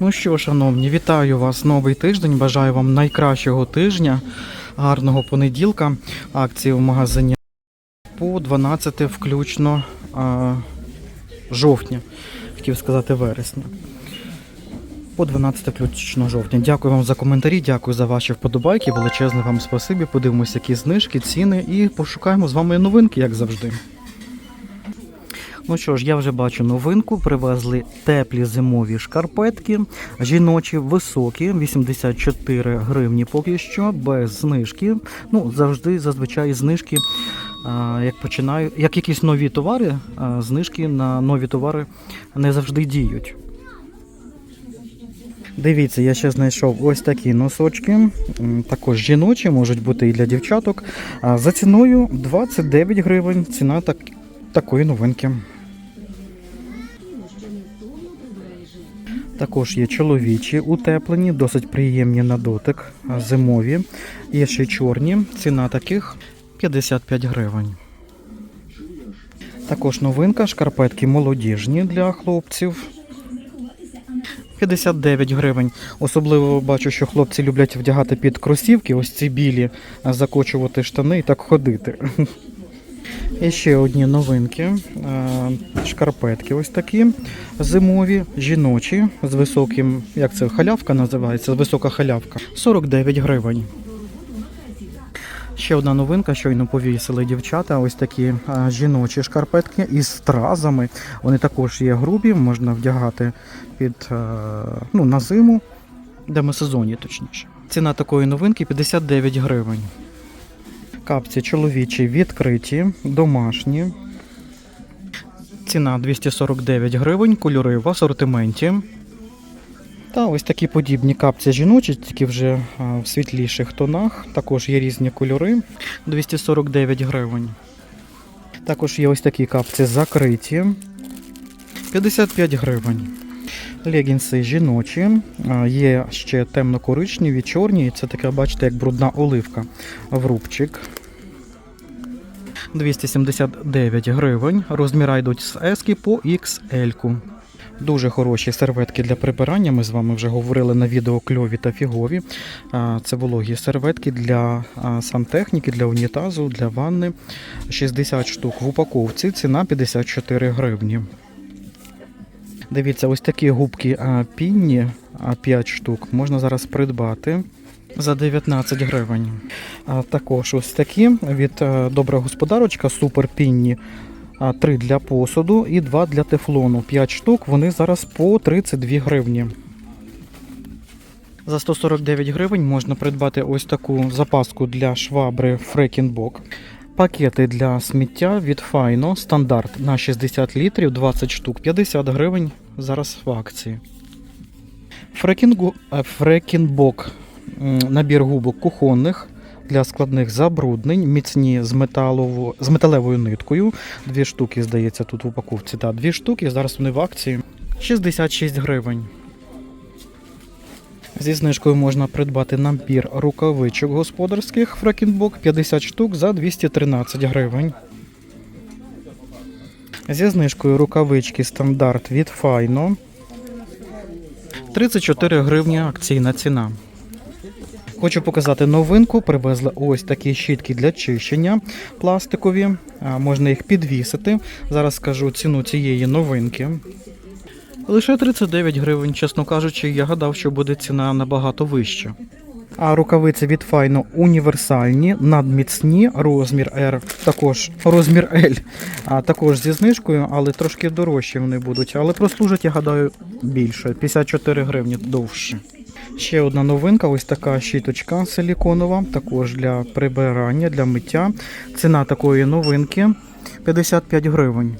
Ну що, шановні, вітаю вас новий тиждень. Бажаю вам найкращого тижня, гарного понеділка. Акції в магазині по 12 включно а, жовтня. Хотів сказати вересня. По 12 включно жовтня. Дякую вам за коментарі, дякую за ваші вподобайки. Величезне вам спасибі. Подивимося, які знижки, ціни і пошукаємо з вами новинки, як завжди. Ну що ж, я вже бачу новинку. Привезли теплі зимові шкарпетки, жіночі, високі, 84 гривні поки що, без знижки. Ну, завжди, зазвичай, знижки. Як починаю, як якісь нові товари, знижки на нові товари не завжди діють. Дивіться, я ще знайшов ось такі носочки, також жіночі, можуть бути і для дівчаток. За ціною 29 гривень. Ціна так, такої новинки. Також є чоловічі утеплені, досить приємні на дотик, зимові. Є ще чорні. Ціна таких 55 гривень. Також новинка, шкарпетки молодіжні для хлопців. 59 гривень. Особливо бачу, що хлопці люблять вдягати під кросівки, ось ці білі, закочувати штани і так ходити. І ще одні новинки. Е, Шкарпетки ось такі зимові, жіночі, з високим, як це, халявка називається, висока халявка. 49 гривень. Ще одна новинка, щойно повісили дівчата. Ось такі е, жіночі шкарпетки із стразами. Вони також є грубі, можна вдягати під е, ну, на зиму, демосезонні точніше. Ціна такої новинки 59 гривень. Капці чоловічі відкриті, домашні. Ціна 249 гривень, кольори в асортименті. Та ось такі подібні капці жіночі, тільки вже в світліших тонах. Також є різні кольори. 249 гривень. Також є ось такі капці закриті. 55 гривень. Легінси жіночі. Є ще темно-коричневі, чорні. Це таке, бачите, як брудна оливка в рубчик. 279 гривень. Розміра йдуть з S по XL. Дуже хороші серветки для прибирання. Ми з вами вже говорили на відео кльові та фігові. Це вологі серветки для сантехніки, для унітазу, для ванни. 60 штук в упаковці. Ціна 54 гривні. Дивіться, ось такі губки пінні, 5 штук, можна зараз придбати за 19 гривень. А, також ось такі від е, добра господарочка, супер пінні. А, 3 для посуду і 2 для тефлону. 5 штук, вони зараз по 32 гривні. За 149 гривень можна придбати ось таку запаску для швабри Фрекінбок. Пакети для сміття від Файно стандарт на 60 літрів 20 штук 50 гривень зараз в акції. Фрекінбок набір губок кухонних для складних забруднень, міцні з, металово, з металевою ниткою. Дві штуки, здається, тут в упаковці. Та, дві штуки, зараз вони в акції 66 гривень. Зі знижкою можна придбати набір рукавичок господарських Фрекінбок 50 штук за 213 гривень. Зі знижкою рукавички стандарт від Файно 34 гривні акційна ціна. Хочу показати новинку. Привезли ось такі щітки для чищення пластикові. Можна їх підвісити. Зараз скажу ціну цієї новинки. Лише 39 гривень, чесно кажучи, я гадав, що буде ціна набагато вища. А рукавиці від Файно універсальні, надміцні, розмір R, також розмір L, а також зі знижкою, але трошки дорожчі вони будуть. Але прослужать, я гадаю, більше 54 гривні довше. Ще одна новинка, ось така щіточка силіконова, також для прибирання, для миття. Ціна такої новинки 55 гривень.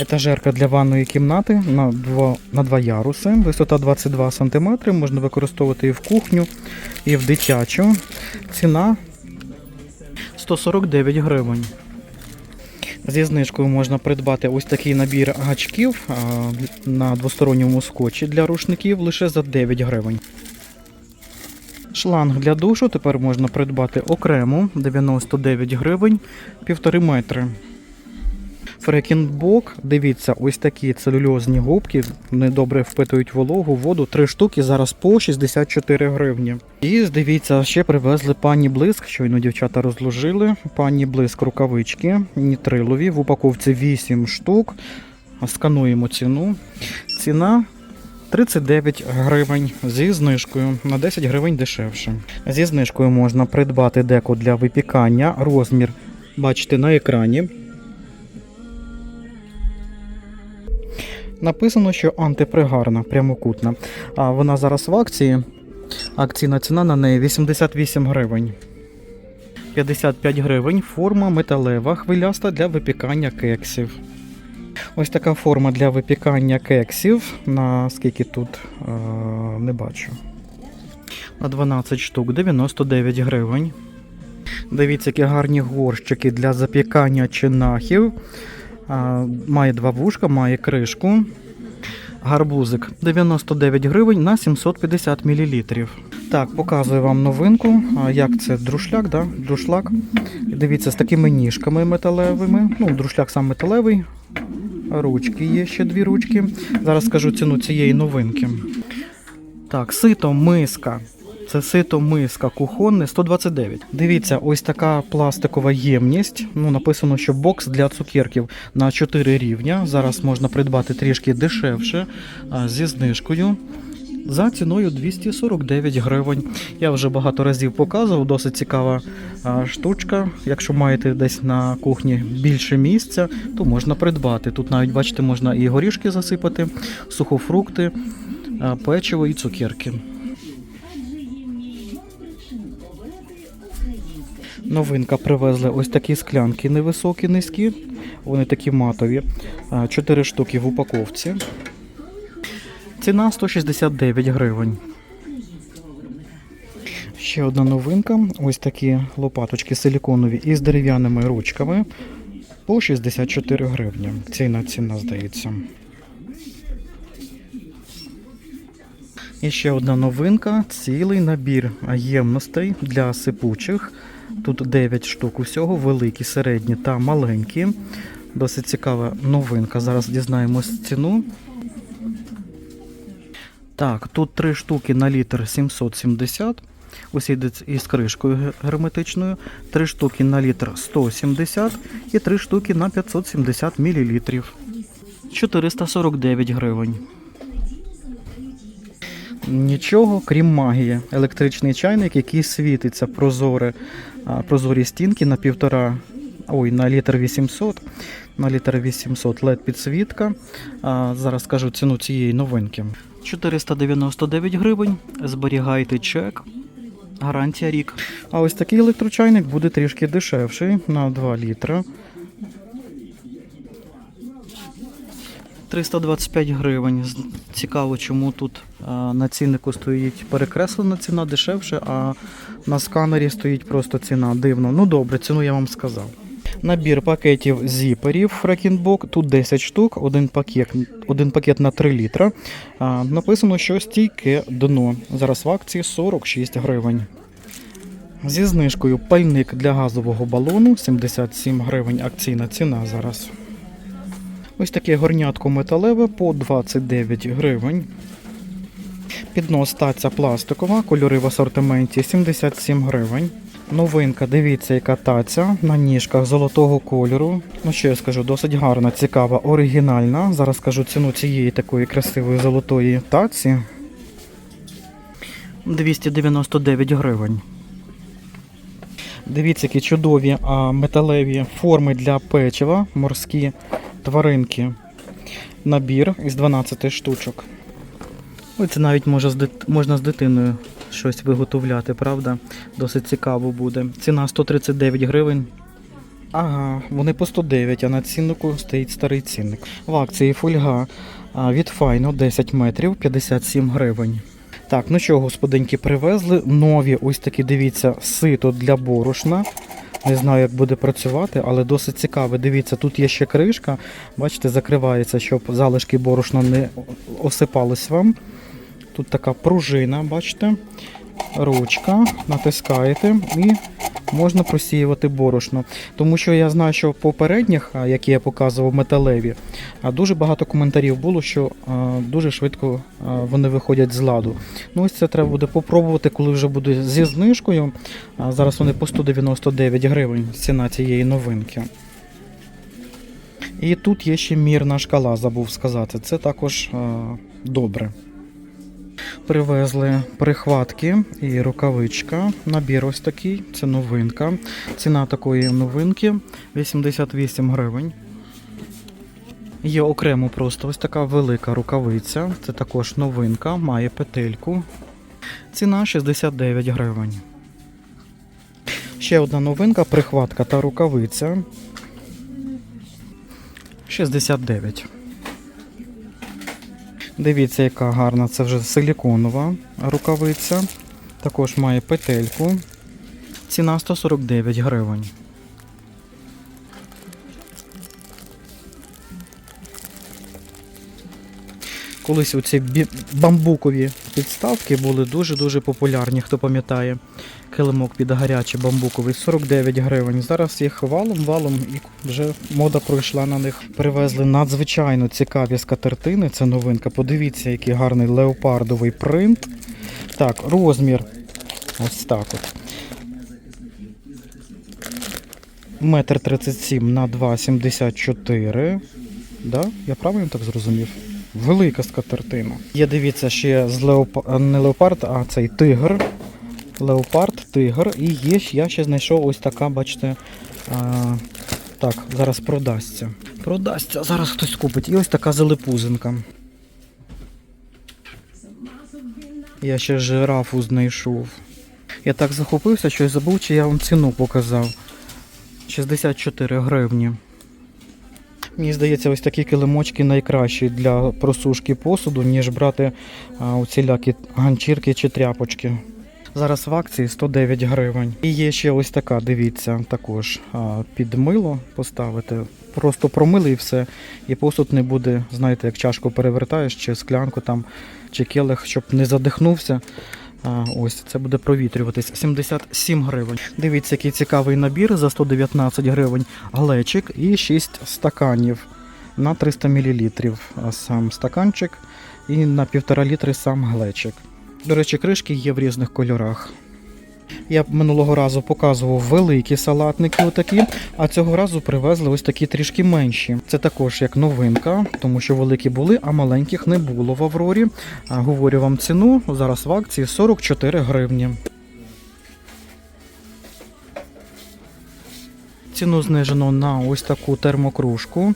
Етажерка для ванної кімнати на два, на два яруси, висота 22 см, можна використовувати і в кухню, і в дитячу. Ціна 149 гривень. Зі знижкою можна придбати ось такий набір гачків на двосторонньому скотчі для рушників лише за 9 гривень. Шланг для душу тепер можна придбати окремо 99 гривень, 1,5 метри. Фрекінбок, дивіться, ось такі целюльозні губки, вони добре впитують вологу, воду. Три штуки зараз по 64 гривні. І дивіться, ще привезли пані блиск. Щойно дівчата розложили. Пані блиск рукавички нітрилові. В упаковці 8 штук. Скануємо ціну. Ціна 39 гривень зі знижкою на 10 гривень дешевше. Зі знижкою можна придбати деко для випікання. Розмір бачите на екрані. Написано, що антипригарна, прямокутна. А вона зараз в акції. Акційна ціна на неї 88 гривень. 55 гривень форма металева хвиляста для випікання кексів. Ось така форма для випікання кексів. На скільки тут е, не бачу. На 12 штук 99 гривень. Дивіться, які гарні горщики для запікання чинахів. Має два вушка, має кришку. Гарбузик 99 гривень на 750 мл. Так, показую вам новинку. Як це друшляк, да? друшлак. Дивіться, з такими ніжками металевими. Ну, друшляк сам металевий. Ручки є ще дві ручки. Зараз скажу ціну цієї новинки. Так, сито миска. Це сито миска кухонне 129. Дивіться, ось така пластикова ємність. Ну, написано, що бокс для цукерків на 4 рівня. Зараз можна придбати трішки дешевше зі знижкою. За ціною 249 гривень. Я вже багато разів показував, досить цікава штучка. Якщо маєте десь на кухні більше місця, то можна придбати. Тут навіть, бачите, можна і горішки засипати, сухофрукти, печиво і цукерки. Новинка привезли ось такі склянки невисокі, низькі. Вони такі матові. Чотири штуки в упаковці. Ціна 169 гривень. Ще одна новинка. Ось такі лопаточки силіконові із дерев'яними ручками по 64 гривні. Ціна ціна, здається. І ще одна новинка цілий набір ємностей для сипучих. Тут 9 штук усього, великі, середні та маленькі. Досить цікава новинка. Зараз дізнаємось ціну. Так, тут 3 штуки на літр 770. Ось йде із кришкою герметичною. 3 штуки на літр 170 і 3 штуки на 570 мл. 449 гривень. Нічого, крім магії. Електричний чайник, який світиться прозоре, прозорі стінки на півтора, ой, на літр 800, на літр 800 LED підсвітка. Зараз скажу ціну цієї новинки. 499 гривень. Зберігайте чек. Гарантія рік. А ось такий електрочайник буде трішки дешевший на 2 літра. 325 гривень. Цікаво, чому тут на ціннику стоїть перекреслена ціна дешевше, а на сканері стоїть просто ціна. Дивно. Ну добре, ціну я вам сказав. Набір пакетів зіперів Фрекінбок. Тут 10 штук, один пакет, один пакет на 3 літра. А, написано, що стійке дно. Зараз в акції 46 гривень. Зі знижкою пальник для газового балону 77 гривень акційна ціна зараз. Ось таке горнятко металеве по 29 гривень. Піднос таця пластикова, кольори в асортименті 77 гривень. Новинка, дивіться, яка таця на ніжках золотого кольору. Ну що я скажу, досить гарна, цікава, оригінальна. Зараз скажу ціну цієї такої красивої золотої таці. 299 гривень. Дивіться, які чудові металеві форми для печива, морські тваринки. Набір із 12 штучок. Це навіть може з дит... можна з дитиною щось виготовляти, правда? Досить цікаво буде. Ціна 139 гривень. Ага, вони по 109, а на ціннику стоїть старий цінник. В акції фольга від Файно 10 метрів 57 гривень. Так, ну що, господинки, привезли нові ось такі, дивіться, сито для борошна. Не знаю, як буде працювати, але досить цікаве. Дивіться, тут є ще кришка. Бачите, закривається, щоб залишки борошна не осипались вам. Тут така пружина, бачите. ручка, натискаєте і можна просіювати борошно. Тому що я знаю, що попередніх, які я показував металеві, дуже багато коментарів було, що дуже швидко вони виходять з ладу. Ну ось це треба буде попробувати, коли вже буде зі знижкою. Зараз вони по 199 гривень ціна цієї новинки. І тут є ще мірна шкала, забув сказати. Це також добре. Привезли прихватки і рукавичка. Набір ось такий, це новинка. Ціна такої новинки 88 гривень. Є окремо просто ось така велика рукавиця. Це також новинка, має петельку. Ціна 69 гривень. Ще одна новинка прихватка та рукавиця. 69. Дивіться, яка гарна, це вже силіконова рукавиця. Також має петельку. Ціна 149 гривень. Колись оці бамбукові підставки були дуже-дуже популярні, хто пам'ятає. Килимок під гарячий бамбуковий 49 гривень. Зараз їх валом-валом і вже мода пройшла на них. Привезли надзвичайно цікаві скатертини. Це новинка. Подивіться, який гарний леопардовий принт. Так, розмір. Ось так от. Метр 37 на 2,74. Да? Я правильно так зрозумів? Велика скатертина. Є, дивіться, ще з леопа... не леопард, а цей тигр. Леопард, тигр. І є, я ще знайшов ось така, бачите. А, так, зараз продасться. Продасться, зараз хтось купить. І ось така залипузинка. Я ще жирафу знайшов. Я так захопився, що й забув, чи я вам ціну показав. 64 гривні. Мені здається, ось такі килимочки найкращі для просушки посуду, ніж брати оцілякі ганчірки чи тряпочки. Зараз в акції 109 гривень. І є ще ось така, дивіться, також під мило поставити. Просто промили і все. І посуд не буде, знаєте, як чашку перевертаєш, чи склянку там, чи келих, щоб не задихнувся. Ось це буде провітрюватись. 77 гривень. Дивіться, який цікавий набір за 119 гривень. Глечик і 6 стаканів на 300 мл. Сам стаканчик і на 1,5 літри сам глечик. До речі, кришки є в різних кольорах. Я минулого разу показував великі салатники, отакі, а цього разу привезли ось такі трішки менші. Це також як новинка, тому що великі були, а маленьких не було в Аврорі. Говорю вам ціну, зараз в акції 44 гривні. Ціну знижено на ось таку термокружку.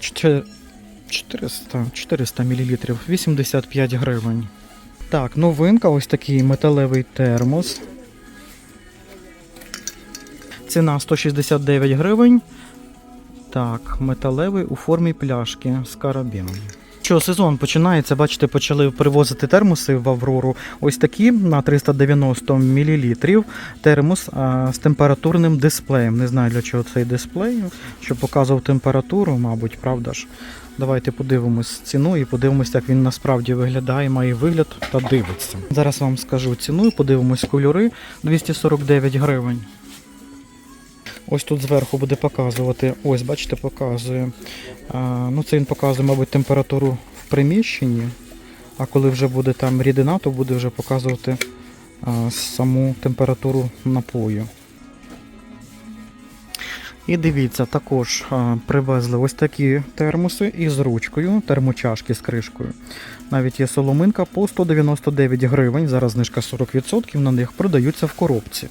400, 400 мл, 85 гривень. Так, новинка, ось такий металевий термос. Ціна 169 гривень. Так, металевий у формі пляшки з карабіном. Що сезон починається, бачите, почали привозити термоси в Аврору. Ось такі на 390 мл. Термос з температурним дисплеєм. Не знаю для чого цей дисплей, щоб показував температуру, мабуть, правда ж. Давайте подивимось ціну і подивимось, як він насправді виглядає, має вигляд та дивиться. Зараз вам скажу ціну подивимось кольори 249 гривень. Ось тут зверху буде показувати. Ось, бачите, показує. Ну, це він показує, мабуть, температуру в приміщенні. А коли вже буде там рідина, то буде вже показувати саму температуру напою. І дивіться, також привезли ось такі термоси із ручкою, термочашки з кришкою. Навіть є соломинка по 199 гривень. Зараз знижка 40% на них продаються в коробці.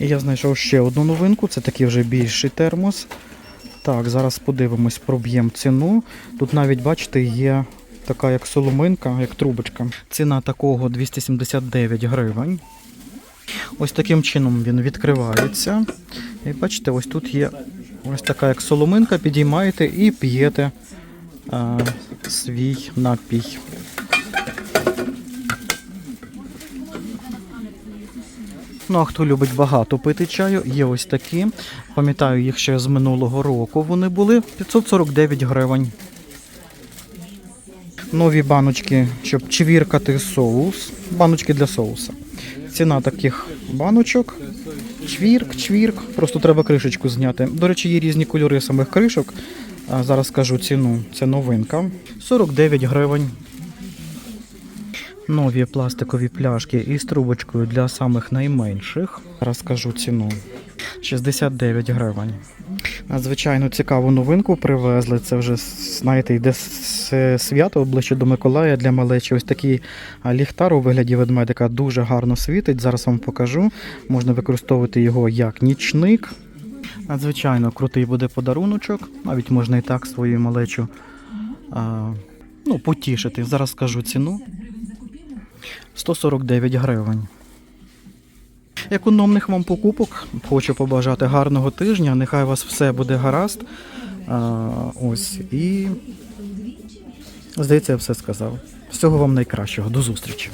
І я знайшов ще одну новинку, це такий вже більший термос. Так, зараз подивимось, проб'ємо ціну. Тут навіть, бачите, є така як соломинка, як трубочка. Ціна такого 279 гривень. Ось таким чином він відкривається. І бачите, ось тут є ось така як соломинка, підіймаєте і п'єте а, свій напій. Ну, а хто любить багато пити чаю, є ось такі. Пам'ятаю, їх ще з минулого року вони були 549 гривень. Нові баночки, щоб чвіркати соус. Баночки для соуса. Ціна таких баночок. Чвірк, чвірк. Просто треба кришечку зняти. До речі, є різні кольори самих кришок. Зараз скажу ціну. Це новинка. 49 гривень. Нові пластикові пляшки із трубочкою для самих найменших. Зараз скажу ціну. 69 гривень. Надзвичайно цікаву новинку привезли. Це вже, знаєте, йде свято ближче до Миколая для малечі. Ось такий ліхтар у вигляді ведмедика дуже гарно світить. Зараз вам покажу. Можна використовувати його як нічник. Надзвичайно крутий буде подаруночок. Навіть можна і так свою малечу а, ну, потішити. Зараз скажу ціну. 149 гривень. Економних вам покупок. Хочу побажати гарного тижня. Нехай у вас все буде гаразд. А, ось і здається, я все сказав. Всього вам найкращого. До зустрічі.